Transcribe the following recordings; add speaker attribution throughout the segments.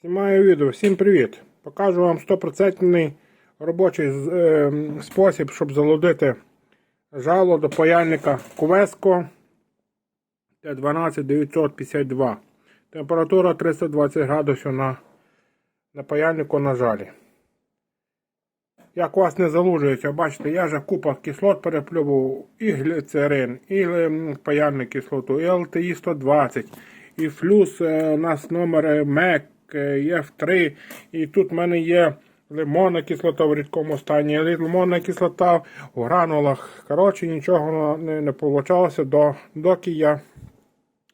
Speaker 1: Знімаю відео. Всім привіт! Покажу вам 100% робочий е, спосіб, щоб залудити жало до паяльника Кувеско Т12952. Температура 320 градусів на, на паяльнику на жалі. Як у вас не залужується, бачите, я вже купа кислот переплював і гліцерин, і ем, паяльну кислоту, і ЛТІ 120, і флюс е, у нас номер е, МЕК, е, F3, і тут в мене є лимонна кислота в рідкому стані, лимонна кислота в гранулах. Коротше, нічого не, не вийшло, до, доки я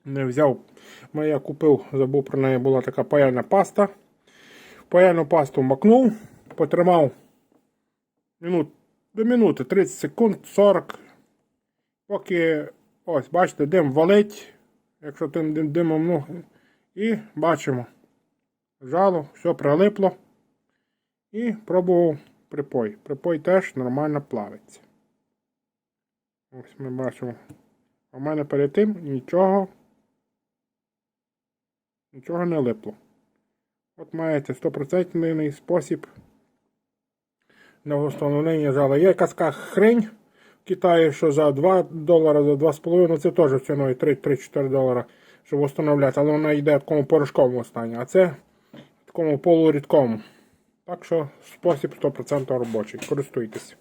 Speaker 1: не взяв. Я купив, забув про неї, була така паяльна паста. Паяльну пасту макнув, потримав минут, до минути 30 секунд, 40. Поки ось, бачите, дим валить, якщо тим дим, димом, ну, і бачимо. Жало, все прилипло. І пробував припой. Припой теж нормально плавиться. Ось ми бачимо. У мене перед тим нічого. Нічого не липло. От маєте 100% спосіб на встановлення жала. Є така хрень в Китаї, що за 2 долара, за 2,5 це теж ціною 3-4 долара, щоб встановляти, але вона йде в такому порошковому стані, а це такому полурідкому. Так що спосіб 100% робочий. Користуйтесь.